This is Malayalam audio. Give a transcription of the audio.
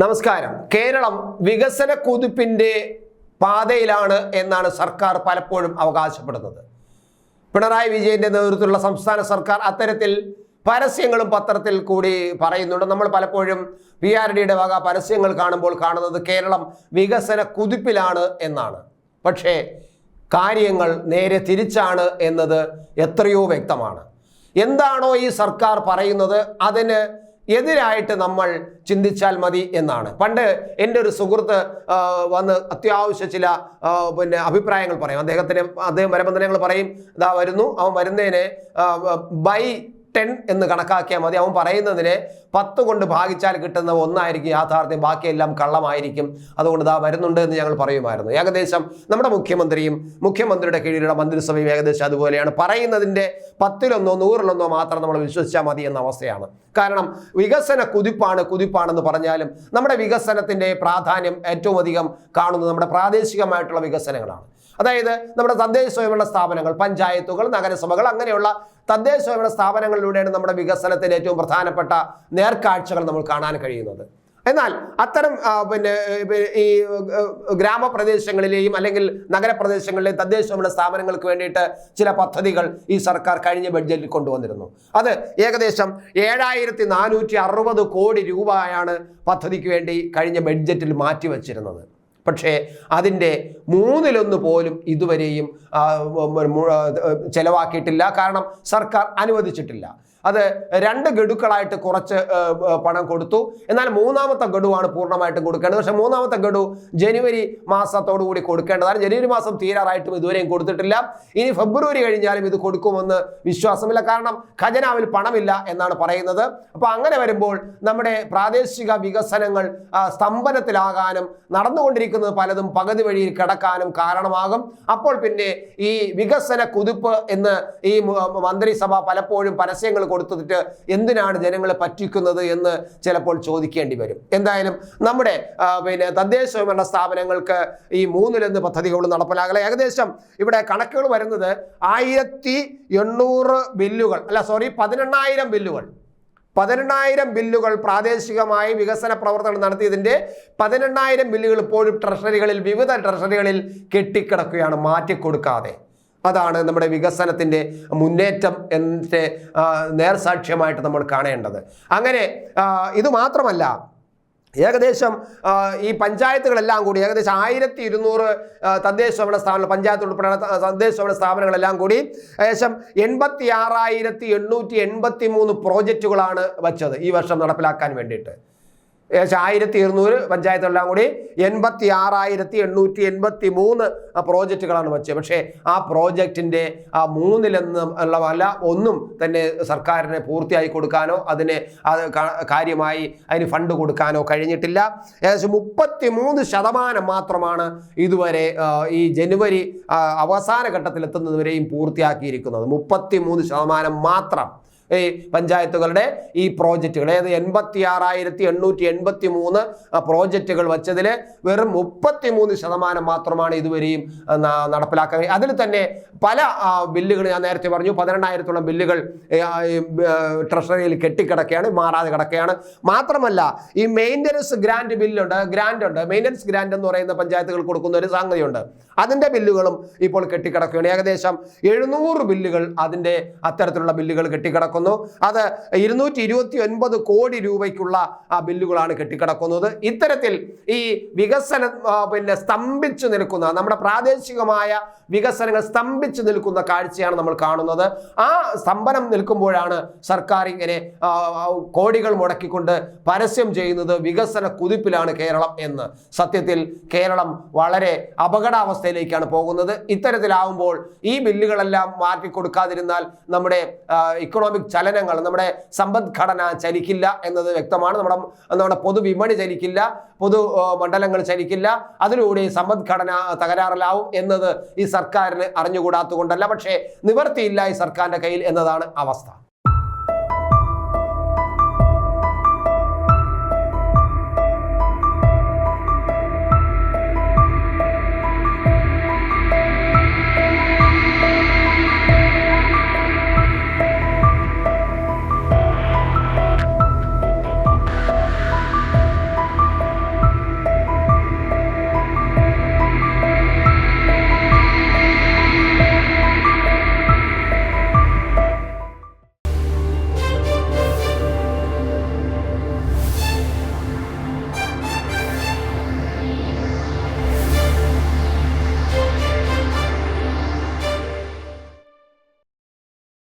നമസ്കാരം. കേരളം വികസന കുതിപ്പിന്റെ പാതയിലാണ് എന്നാണ് സർക്കാർ പലപ്പോഴും അവകാശപ്പെടുന്നത്. പിണറായി വിജയന്റെ നേതൃത്വത്തിലുള്ള സംസ്ഥാന സർക്കാർ അത്തരത്തിൽ പരസ്യങ്ങളും പത്രത്തിൽ കൂടി പറയുന്നുണ്ട്. നമ്മൾ പലപ്പോഴും പി ആർ ഡിയുടെ വക പരസ്യങ്ങൾ കാണുമ്പോൾ കാണുന്നത് കേരളം വികസന കുതിപ്പിലാണ് എന്നാണ്. പക്ഷേ കാര്യങ്ങൾ നേരെ തിരിച്ചാണ് എന്നത് എത്രയോ വ്യക്തമാണ്. എന്താണോ ഈ സർക്കാർ പറയുന്നത് അതിന് എതിരായിട്ട് നമ്മൾ ചിന്തിച്ചാൽ മതി എന്നാണ്. പണ്ട് എന്റെ ഒരു സുഹൃത്ത് വന്ന് അത്യാവശ്യ ചില പിന്നെ അഭിപ്രായങ്ങൾ പറയും. അദ്ദേഹത്തിന് അദ്ദേഹം ഞങ്ങൾ പറയും. ഇതാ വരുന്നു. അവൻ വരുന്നതിന് ബൈ ടെൻ എന്ന് കണക്കാക്കിയാൽ മതി. അവൻ പറയുന്നതിനെ പത്ത് കൊണ്ട് ഭാഗിച്ചാൽ കിട്ടുന്ന ഒന്നായിരിക്കും യാഥാർത്ഥ്യം. ബാക്കിയെല്ലാം കള്ളമായിരിക്കും. അതുകൊണ്ട് ഇതാ വരുന്നുണ്ട് എന്ന് ഞങ്ങൾ പറയുമായിരുന്നു. ഏകദേശം നമ്മുടെ മുഖ്യമന്ത്രിയും മുഖ്യമന്ത്രിയുടെ കീഴിലുള്ള മന്ത്രിസഭയും ഏകദേശം അതുപോലെയാണ്. പറയുന്നതിന്റെ പത്തിലൊന്നോ നൂറിലൊന്നോ മാത്രം നമ്മൾ വിശ്വസിച്ചാൽ മതി എന്ന അവസ്ഥയാണ്. കാരണം വികസന കുതിപ്പാണ് കുതിപ്പാണെന്ന് പറഞ്ഞാലും നമ്മുടെ വികസനത്തിന്റെ പ്രാധാന്യം ഏറ്റവും അധികം കാണുന്നത് നമ്മുടെ പ്രാദേശികമായിട്ടുള്ള വികസനങ്ങളാണ്. അതായത് നമ്മുടെ തദ്ദേശ സ്വയംഭരണ സ്ഥാപനങ്ങൾ പഞ്ചായത്തുകൾ നഗരസഭകൾ അങ്ങനെയുള്ള തദ്ദേശ സ്വയംഭരണ സ്ഥാപനങ്ങളിലൂടെയാണ് നമ്മുടെ വികസനത്തിന് ഏറ്റവും പ്രധാനപ്പെട്ട നേർക്കാഴ്ചകൾ നമ്മൾ കാണാൻ കഴിയുന്നത്. എന്നാൽ അത്തരം പിന്നെ ഈ ഗ്രാമപ്രദേശങ്ങളിലെയും അല്ലെങ്കിൽ നഗരപ്രദേശങ്ങളിലെയും തദ്ദേശ സ്വയംഭരണ സ്ഥാപനങ്ങൾക്ക് വേണ്ടിയിട്ട് ചില പദ്ധതികൾ ഈ സർക്കാർ കഴിഞ്ഞ ബഡ്ജറ്റിൽ കൊണ്ടുവന്നിരുന്നു. അത് ഏകദേശം ഏഴായിരത്തി നാനൂറ്റി അറുപത് കോടി രൂപയാണ് പദ്ധതിക്ക് വേണ്ടി കഴിഞ്ഞ ബഡ്ജറ്റിൽ മാറ്റിവെച്ചിരുന്നത്. പക്ഷേ അതിന്റെ മൂന്നിലൊന്ന് പോലും ഇതുവരെയും ചെലവാക്കിയിട്ടില്ല. കാരണം സർക്കാർ അനുവദിച്ചിട്ടില്ല. അത് രണ്ട് ഗഡുക്കളായിട്ട് കുറച്ച് പണം കൊടുത്തു. എന്നാൽ മൂന്നാമത്തെ ഗഡുവാണ് പൂർണമായിട്ടും കൊടുക്കേണ്ടത്. പക്ഷെ മൂന്നാമത്തെ ഗഡു ജനുവരി മാസത്തോടു കൂടി കൊടുക്കേണ്ടതാണ്. ജനുവരി മാസം തീരാറായിട്ടും ഇതുവരെയും കൊടുത്തിട്ടില്ല. ഇനി ഫെബ്രുവരി കഴിഞ്ഞാലും ഇത് കൊടുക്കുമെന്ന് വിശ്വാസമില്ല. കാരണം ഖജനാവിൽ പണമില്ല എന്നാണ് പറയുന്നത്. അപ്പോൾ അങ്ങനെ വരുമ്പോൾ നമ്മുടെ പ്രാദേശിക വികസനങ്ങൾ സ്തംഭനത്തിലാകാനും നടന്നുകൊണ്ടിരിക്കുന്നത് പലതും പകുതി വഴിയിൽ കിടക്കാനും കാരണമാകും. അപ്പോൾ പിന്നെ ഈ വികസന കുതിപ്പ് എന്ന് ഈ മന്ത്രിസഭ പലപ്പോഴും പരസ്യങ്ങൾ കൊടുത്തിട്ട് എന്തിനാണ് ജനങ്ങളെ പറ്റിക്കുന്നത് എന്ന് ചിലപ്പോൾ ചോദിക്കേണ്ടി വരും. എന്തായാലും നമ്മുടെ പിന്നെ തദ്ദേശ സ്വയംഭരണ സ്ഥാപനങ്ങൾക്ക് ഈ മൂന്നിലൊന്ന് പദ്ധതികൾ നടപ്പിലാകല. ഏകദേശം ഇവിടെ കണക്കുകൾ വരുന്നത് ആയിരത്തി എണ്ണൂറ് ബില്ലുകൾ. അല്ല സോറി പതിനെണ്ണായിരം ബില്ലുകൾ. പതിനെണ്ണായിരം ബില്ലുകൾ പ്രാദേശികമായി വികസന പ്രവർത്തനം നടത്തിയതിന്റെ പതിനെണ്ണായിരം ബില്ലുകൾ ഇപ്പോഴും ട്രഷറികളിൽ വിവിധ ട്രഷറികളിൽ കെട്ടിക്കിടക്കുകയാണ് മാറ്റിക്കൊടുക്കാതെ. അതാണ് നമ്മുടെ വികസനത്തിന്റെ മുന്നേറ്റം എന്റെ നേർസാക്ഷ്യമായിട്ട് നമ്മൾ കാണേണ്ടത്. അങ്ങനെ ഇത് മാത്രമല്ല ഏകദേശം ഈ പഞ്ചായത്തുകളെല്ലാം കൂടി ഏകദേശം ആയിരത്തി ഇരുന്നൂറ് തദ്ദേശ ഭരണ സ്ഥാപനങ്ങൾ പഞ്ചായത്ത് ഉൾപ്പെടെ തദ്ദേശ ഭരണ സ്ഥാപനങ്ങളെല്ലാം കൂടി ഏകദേശം എൺപത്തി ആറായിരത്തി എണ്ണൂറ്റി എൺപത്തി മൂന്ന് പ്രോജക്റ്റുകളാണ് വച്ചത് ഈ വർഷം നടപ്പിലാക്കാൻ വേണ്ടിയിട്ട്. ഏകദേശം ആയിരത്തി ഇരുന്നൂറ് പഞ്ചായത്തെല്ലാം കൂടി എൺപത്തി ആറായിരത്തി എണ്ണൂറ്റി എൺപത്തി മൂന്ന് പ്രോജക്റ്റുകളാണ് വെച്ചത്. പക്ഷേ ആ പ്രോജക്റ്റിന്റെ ആ മൂന്നിലെന്ന് ഉള്ള ഒന്നും തന്നെ സർക്കാരിനെ പൂർത്തിയായി കൊടുക്കാനോ അതിന് അത് കാര്യമായി അതിന് ഫണ്ട് കൊടുക്കാനോ കഴിഞ്ഞിട്ടില്ല. ഏകദേശം മുപ്പത്തി മൂന്ന് ശതമാനം മാത്രമാണ് ഇതുവരെ ഈ ജനുവരി അവസാന ഘട്ടത്തിൽ എത്തുന്നതുവരെയും പൂർത്തിയാക്കിയിരിക്കുന്നത്. മുപ്പത്തി മൂന്ന് ശതമാനം മാത്രം. ഈ പഞ്ചായത്തുകളുടെ ഈ പ്രോജക്റ്റുകൾ. ഏത് എൺപത്തി ആറായിരത്തി എണ്ണൂറ്റി എൺപത്തി മൂന്ന് പ്രോജക്റ്റുകൾ വച്ചതിൽ വെറും മുപ്പത്തി മൂന്ന് ശതമാനം മാത്രമാണ് ഇതുവരെയും നടപ്പിലാക്കുന്നത് അതിൽ തന്നെ പല ബില്ലുകൾ ഞാൻ നേരത്തെ പറഞ്ഞു പതിനെണ്ണായിരത്തോളം ബില്ലുകൾ ട്രഷറിയിൽ കെട്ടിക്കിടക്കുകയാണ് മാറാതെ കിടക്കുകയാണ്. മാത്രമല്ല ഈ മെയിന്റനൻസ് ഗ്രാൻഡ് ബില്ലുണ്ട് ഗ്രാൻഡ് ഉണ്ട് മെയിന്റനൻസ് ഗ്രാൻഡ് എന്ന് പറയുന്ന പഞ്ചായത്തുകൾ കൊടുക്കുന്ന ഒരു സംഗതിയുണ്ട്. അതിന്റെ ബില്ലുകളും ഇപ്പോൾ കെട്ടിക്കിടക്കുകയാണ്. ഏകദേശം എഴുന്നൂറ് ബില്ലുകൾ അതിന്റെ അത്തരത്തിലുള്ള ബില്ലുകൾ കെട്ടിക്കിടക്കുന്നു. അത് ഇരുന്നൂറ്റി ഇരുപത്തി ഒൻപത് കോടി രൂപയ്ക്കുള്ള ആ ബില്ലുകളാണ് കെട്ടിക്കിടക്കുന്നത്. ഇത്തരത്തിൽ ഈ വികസന പിന്നെ സ്തംഭിച്ചു നിൽക്കുന്ന നമ്മുടെ പ്രാദേശികമായ വികസനങ്ങൾ സ്തംഭിച്ചു നിൽക്കുന്ന കാഴ്ചയാണ് നമ്മൾ കാണുന്നത്. ആ സ്തംഭനം നിൽക്കുമ്പോഴാണ് സർക്കാർ ഇങ്ങനെ കോടികൾ മുടക്കിക്കൊണ്ട് പരസ്യം ചെയ്യുന്നത് വികസന കുതിപ്പിലാണ് കേരളം എന്ന്. സത്യത്തിൽ കേരളം വളരെ അപകടാവസ്ഥയിലേക്കാണ് പോകുന്നത്. ഇത്തരത്തിലാവുമ്പോൾ ഈ ബില്ലുകളെല്ലാം മാറ്റി കൊടുക്കാതിരുന്നാൽ നമ്മുടെ ഇക്കണോമിക് ചലനങ്ങൾ നമ്മുടെ സമ്പദ്ഘടന ചലിക്കില്ല എന്നത് വ്യക്തമാണ്. നമ്മുടെ നമ്മുടെ പൊതുവിപണി ചലിക്കില്ല പൊതു മണ്ഡലങ്ങൾ ചലിക്കില്ല. അതിലൂടെ സമ്പദ്ഘടന തകരാറിലാവും എന്നത് ഈ സർക്കാരിന് അറിഞ്ഞുകൂടാത്തുകൊണ്ടല്ല പക്ഷേ നിവർത്തിയില്ല ഈ സർക്കാരിന്റെ കയ്യിൽ എന്നതാണ് അവസ്ഥ.